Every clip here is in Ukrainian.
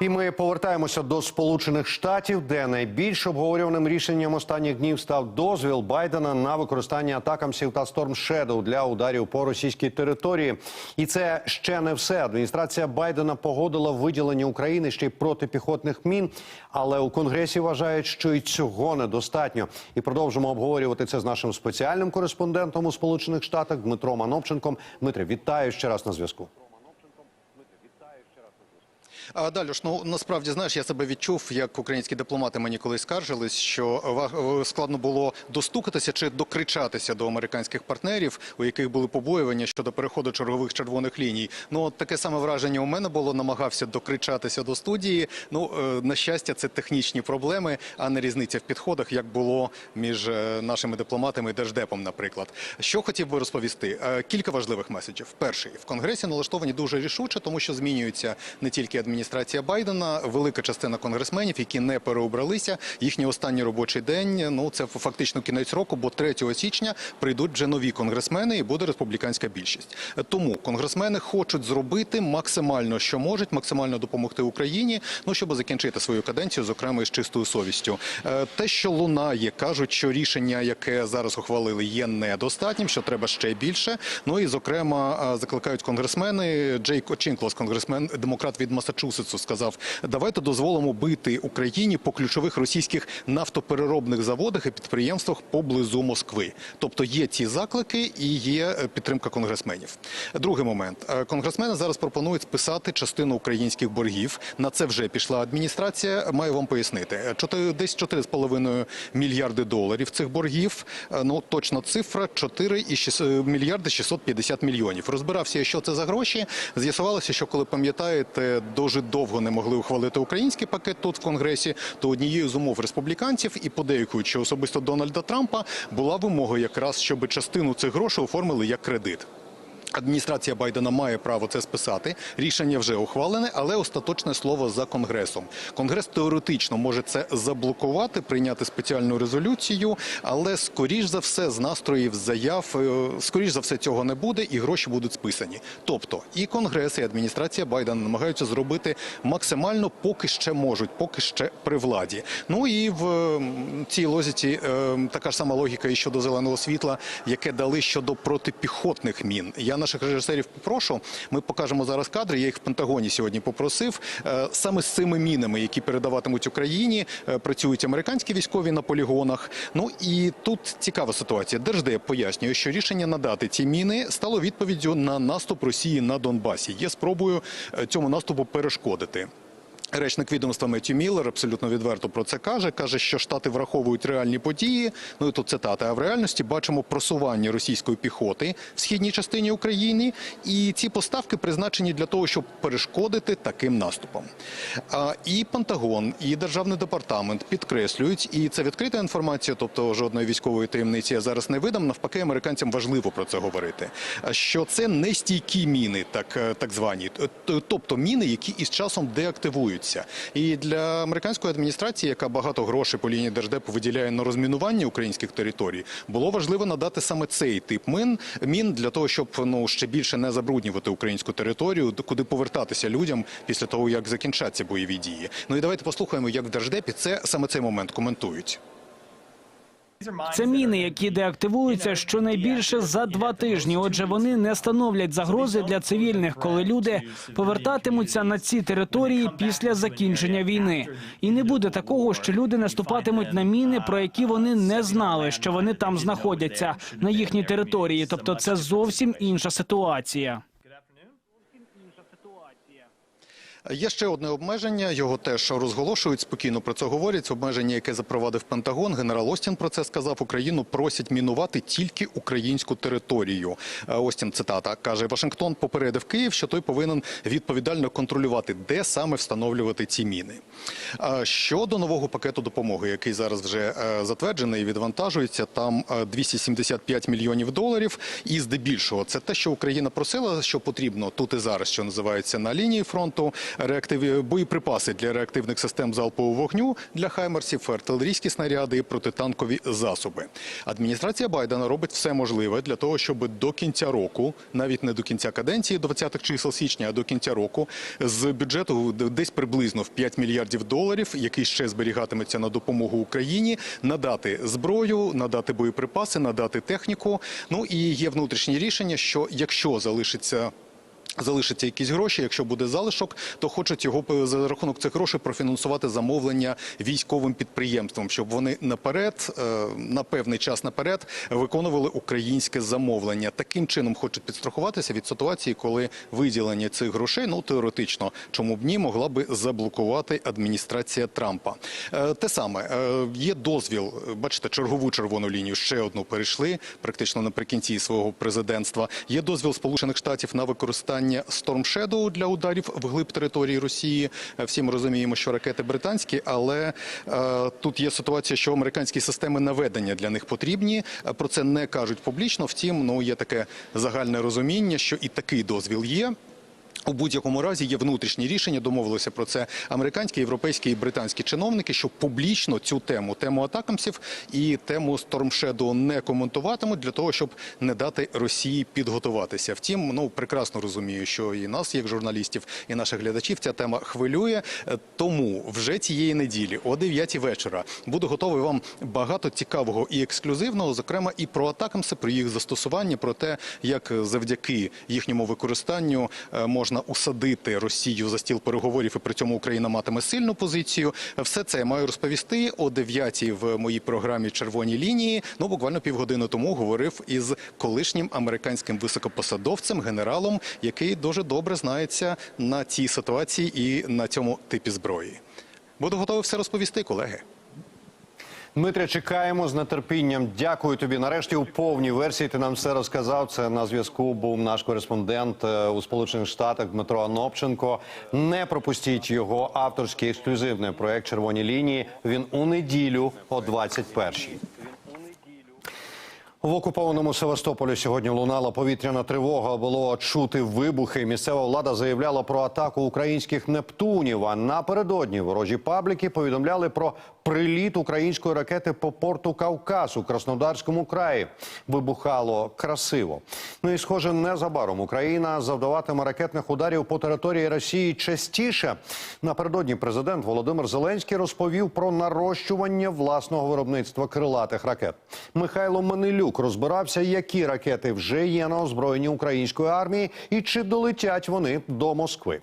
І ми повертаємося до Сполучених Штатів, де найбільш обговорюваним рішенням останніх днів став дозвіл Байдена на використання атакамсів та Storm Shadow для ударів по російській території. І це ще не все. Адміністрація Байдена погодила виділення України ще й протипіхотних мін, але у Конгресі вважають, що і цього недостатньо. І продовжимо обговорювати це з нашим спеціальним кореспондентом у Сполучених Штатах Дмитром Анопченком. Дмитре, вітаю ще раз на зв'язку. А далі ж ну насправді знаєш, я себе відчув, як українські дипломати мені колись скаржились, що е, складно було достукатися чи докричатися до американських партнерів, у яких були побоювання щодо переходу чергових червоних ліній. Ну таке саме враження у мене було. Намагався докричатися до студії. Ну е, на щастя, це технічні проблеми, а не різниця в підходах, як було між е, нашими дипломатами і держдепом. Наприклад, що хотів би розповісти? Кілька важливих меседжів. Перший в конгресі налаштовані дуже рішуче, тому що змінюється не тільки адміністрація Байдена, велика частина конгресменів, які не переобралися. Їхній останній робочий день. Ну це фактично кінець року, бо 3 січня прийдуть вже нові конгресмени і буде республіканська більшість. Тому конгресмени хочуть зробити максимально, що можуть, максимально допомогти Україні. Ну щоб закінчити свою каденцію, зокрема із чистою совістю. Е, Те, що лунає, кажуть, що рішення, яке зараз ухвалили, є недостатнім, що треба ще більше. Ну і зокрема е, закликають конгресмени. Джейк Чинклос, конгресмен, демократ від Масачусетсу, сказав: давайте дозволимо бити Україні по ключових російських нафтопереробних заводах і підприємствах поблизу Москви. Тобто є ці заклики і є е, підтримка конгресменів. Другий момент Е, конгресмени зараз пропонують списати частину українських боргів. На це вже пішла адміністрація. Маю вам пояснити. Е, десь 4,5 мільярди доларів цих боргів. Ну точна цифра 4 і 6, мільярди 650 мільйонів. Розбирався, що це за гроші. З'ясувалося, що коли пам'ятаєте, дуже довго не могли ухвалити український пакет тут в конгресі, то однією з умов республіканців і подейкуючи особисто Дональда Трампа була вимога якраз, щоб частину цих грошей оформили як кредит. Адміністрація Байдена має право це списати. Рішення вже ухвалене, але остаточне слово за конгресом. Конгрес теоретично може це заблокувати, прийняти спеціальну резолюцію, але скоріш за все з настроїв заяв, е, скоріш за все цього не буде, і гроші будуть списані. Тобто і конгрес, і адміністрація Байдена намагаються зробити максимально, поки ще можуть, поки ще при владі. Ну і в цій логіці е, така ж сама логіка і щодо зеленого світла, яке дали щодо протипіхотних мін. Я наших режисерів попрошу. Ми покажемо зараз кадри. Я їх в Пентагоні сьогодні попросив. Е, Саме з цими мінами, які передаватимуть Україні, е, працюють американські військові на полігонах. Ну і тут цікава ситуація. Держдеп пояснює, що рішення надати ці міни стало відповіддю на наступ Росії на Донбасі. Є спробою е, цьому наступу перешкодити. Речник відомства Меттю Міллер абсолютно відверто про це каже. Каже, що штати враховують реальні події. Ну і тут цитата. А в реальності бачимо просування російської піхоти в східній частині України, і ці поставки призначені для того, щоб перешкодити таким наступам. А і Пентагон, і державний департамент підкреслюють, і це відкрита інформація, тобто жодної військової таємниці я зараз не видам. Навпаки, американцям важливо про це говорити. Що це не стійкі міни, так, так звані, тобто міни, які із часом деактивуються. І для американської адміністрації, яка багато грошей по лінії держдепу виділяє на розмінування українських територій, було важливо надати саме цей тип мін мін для того, щоб ну ще більше не забруднювати українську територію, куди повертатися людям після того, як закінчаться бойові дії. Ну і давайте послухаємо, як в держдепі це саме цей момент коментують. Це міни, які деактивуються щонайбільше за два тижні. Отже, вони не становлять загрози для цивільних, коли люди повертатимуться на ці території після закінчення війни. І не буде такого, що люди наступатимуть на міни, про які вони не знали, що вони там знаходяться на їхній території. Тобто, це зовсім інша ситуація. Є ще одне обмеження. Його теж розголошують спокійно про це говорять. Обмеження, яке запровадив Пентагон. Генерал Остін про це сказав. Україну просять мінувати тільки українську територію. Е, Остін цитата каже: Вашингтон попередив Київ, що той повинен відповідально контролювати, де саме встановлювати ці міни. А Щодо нового пакету допомоги, який зараз вже е, затверджений і відвантажується, там е, 275 мільйонів доларів. І здебільшого це те, що Україна просила, що потрібно тут і зараз, що називається на лінії фронту. Реактиві боєприпаси для реактивних систем залпового вогню для хаймерсів, артилерійські снаряди і протитанкові засоби. Адміністрація Байдена робить все можливе для того, щоб до кінця року, навіть не до кінця каденції, до 20-х чисел січня, а до кінця року, з бюджету десь приблизно в 5 мільярдів доларів, який ще зберігатиметься на допомогу Україні, надати зброю, надати боєприпаси, надати техніку. Ну і є внутрішні рішення, що якщо залишиться. Залишаться якісь гроші. Якщо буде залишок, то хочуть його е, за рахунок цих грошей профінансувати замовлення військовим підприємствам, щоб вони наперед, е, на певний час наперед, виконували українське замовлення. Таким чином хочуть підстрахуватися від ситуації, коли виділення цих грошей, ну теоретично, чому б ні, могла би заблокувати адміністрація Трампа. Е, Те саме є дозвіл. Бачите, чергову червону лінію ще одну перейшли практично наприкінці свого президентства. Є дозвіл Сполучених Штатів на використання Storm Shadow для ударів вглиб території Росії. Е, Всі ми розуміємо, що ракети британські, але е, тут є ситуація, що американські системи наведення для них потрібні. Е, Про це не кажуть публічно. Втім, ну є таке загальне розуміння, що і такий дозвіл є. У будь-якому разі є внутрішні рішення. Домовилися про це американські, європейські і британські чиновники, що публічно цю тему, тему атакамсів і тему Shadow не коментуватимуть для того, щоб не дати Росії підготуватися. Втім, ну прекрасно розумію, що і нас, як журналістів, і наших глядачів, ця тема хвилює. Е, Тому вже цієї неділі, о 9 вечора, буду готовий вам багато цікавого і ексклюзивного, зокрема і про атакамси, про їх застосування, про те, як завдяки їхньому використанню е, можна усадити Росію за стіл переговорів, і при цьому Україна матиме сильну позицію. Все це я маю розповісти о 9 в моїй програмі Червоні лінії. Ну буквально півгодини тому говорив із колишнім американським високопосадовцем, генералом, який дуже добре знається на цій ситуації і на цьому типі зброї. Буду готовий все розповісти, колеги. Дмитре, чекаємо з нетерпінням. Дякую тобі. Нарешті у повній версії ти нам все розказав. Це на зв'язку був наш кореспондент е, у Сполучених Штатах Дмитро Анопченко. Не пропустіть його авторський ексклюзивний проект Червоні лінії. Він у неділю о 21-й. В окупованому Севастополі сьогодні лунала повітряна тривога. Було чути вибухи. Місцева влада заявляла про атаку українських нептунів. А напередодні ворожі пабліки повідомляли про приліт української ракети по порту Кавказ у Краснодарському краї. Вибухало красиво. Ну і схоже, незабаром Україна завдаватиме ракетних ударів по території Росії частіше. Напередодні президент Володимир Зеленський розповів про нарощування власного виробництва крилатих ракет. Михайло Манилюк розбирався, які ракети вже є на озброєнні української армії і чи долетять вони до Москви.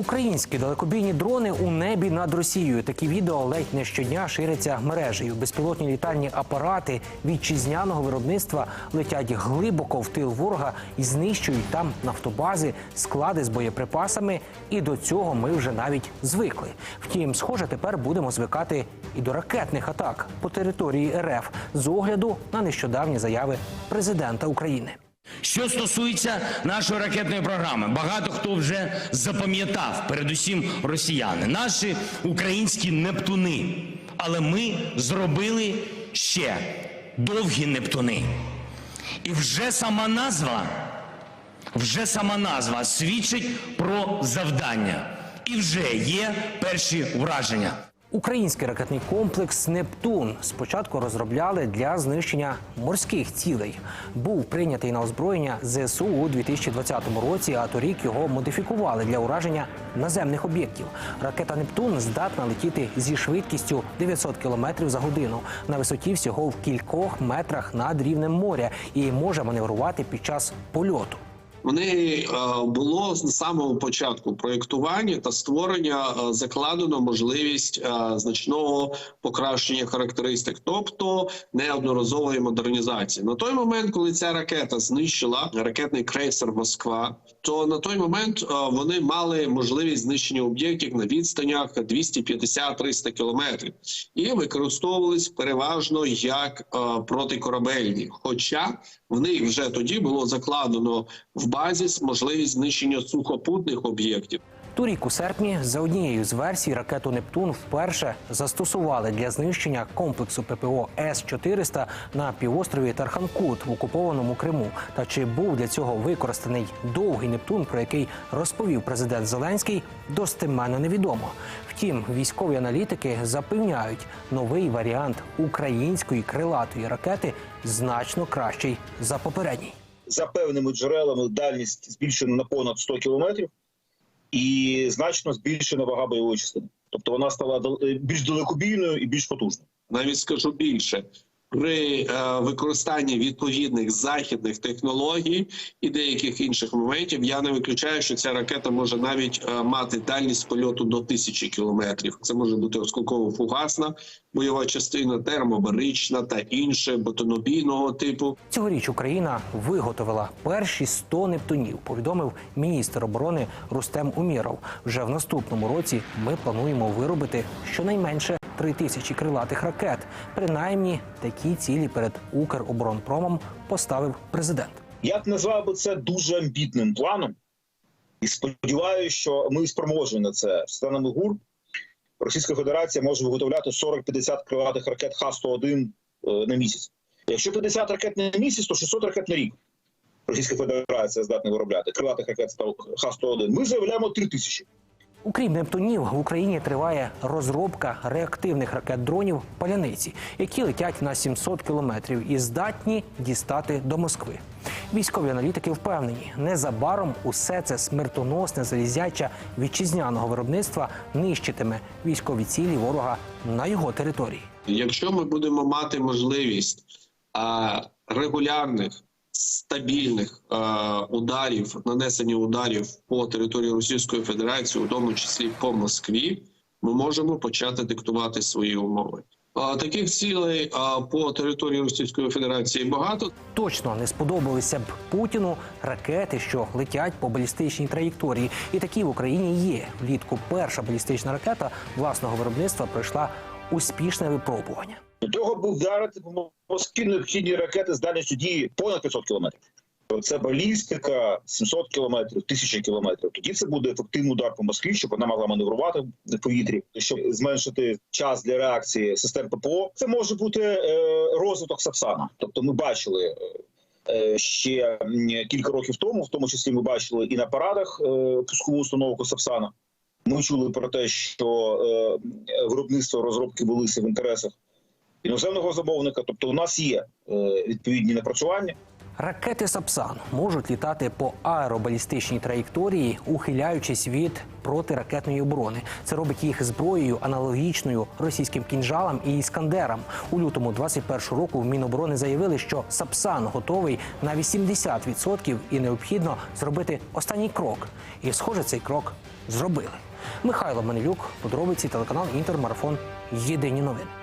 Українські далекобійні дрони у небі над Росією. Такі відео ледь не щодня ширяться мережею. Безпілотні літальні апарати вітчизняного виробництва летять глибоко в тил ворога і знищують там нафтобази, склади з боєприпасами. І до цього ми вже навіть звикли. Втім, схоже, тепер будемо звикати і до ракетних атак по території РФ з огляду на нещодавні заяви президента України. Що стосується нашої ракетної програми, багато хто вже запам'ятав, передусім росіяни, наші українські нептуни. Але ми зробили ще довгі нептуни. І вже сама назва, вже сама назва свідчить про завдання. І вже є перші враження. Український ракетний комплекс Нептун спочатку розробляли для знищення морських цілей. Був прийнятий на озброєння ЗСУ у 2020 році, а торік його модифікували для ураження наземних об'єктів. Ракета Нептун здатна летіти зі швидкістю 900 км за годину на висоті всього в кількох метрах над рівнем моря і може маневрувати під час польоту. Вони е, було з самого початку проєктування та створення е, закладено можливість е, значного покращення характеристик, тобто неодноразової модернізації. На той момент, коли ця ракета знищила ракетний крейсер Москва, то на той момент вони мали можливість знищення об'єктів на відстанях 250-300 кілометрів і використовувались переважно як протикорабельні. Хоча в них вже тоді було закладено в базі можливість знищення сухопутних об'єктів. Торік у серпні за однією з версій ракету Нептун вперше застосували для знищення комплексу ППО С-400 на півострові Тарханкут в окупованому Криму. Та чи був для цього використаний довгий Нептун, про який розповів президент Зеленський, достеменно невідомо. Втім, військові аналітики запевняють, новий варіант української крилатої ракети значно кращий за попередній. за певними джерелами дальність збільшена на понад 100 кілометрів і значно збільшена вага бойової частини. Тобто вона стала е, більш далекобійною і більш потужною. навіть скажу більше. При е, використанні відповідних західних технологій і деяких інших моментів я не виключаю, що ця ракета може навіть е, мати дальність польоту до тисячі кілометрів. Це може бути осколково-фугасна бойова частина, термобарична та інше бетонобійного типу. Цьогоріч Україна виготовила перші 100 нептунів. Повідомив міністр оборони Рустем Уміров. Вже в наступному році ми плануємо виробити щонайменше три тисячі крилатих ракет. Принаймні такі цілі перед Укроборонпромом поставив президент. Я б назвав би це дуже амбітним планом, і сподіваюся, що ми спроможні на це. За даними ГУР, Російська Федерація може виготовляти 40-50 крилатих ракет Х-101 е, на місяць. Якщо 50 ракет на місяць, то 600 ракет на рік. Російська Федерація здатна виробляти крилатих ракет Х-101. Ми заявляємо 3 тисячі. Окрім Нептунів, в Україні триває розробка реактивних ракет-дронів паляниці, які летять на 700 кілометрів і здатні дістати до Москви. Військові аналітики впевнені, незабаром усе це смертоносне залізяча вітчизняного виробництва нищитиме військові цілі ворога на його території. Якщо ми будемо мати можливість регулярних стабільних е, ударів, нанесення ударів по території Російської Федерації, у тому числі по Москві, ми можемо почати диктувати свої умови. А, таких цілей по території Російської Федерації багато. Точно не сподобалися б Путіну ракети, що летять по балістичній траєкторії. І такі в Україні є. Влітку перша балістична ракета власного виробництва пройшла успішне випробування. Для того, аби вдарити по Москві необхідні ракети з дальністю дії понад 500 кілометрів. Це балістика 700 кілометрів, 1000 кілометрів. Тоді це буде ефективний удар по Москві, щоб вона могла маневрувати в повітрі, щоб зменшити час для реакції систем ППО. Це може бути е, розвиток Сапсана. Тобто, ми бачили е, ще кілька років тому, в тому числі ми бачили і на парадах е, пускову установку Сапсана. Ми чули про те, що е, виробництво розробки велися в інтересах іноземного замовника. Тобто, у нас є е, відповідні напрацювання. Ракети Сапсан можуть літати по аеробалістичній траєкторії, ухиляючись від протиракетної оборони. Це робить їх зброєю аналогічною російським кінжалам і іскандерам. У лютому 21 року в Міноборони заявили, що Сапсан готовий на 80% і необхідно зробити останній крок. І, схоже, цей крок зробили. Михайло Манилюк, подробиці телеканал Інтермарафон. Єдині новини.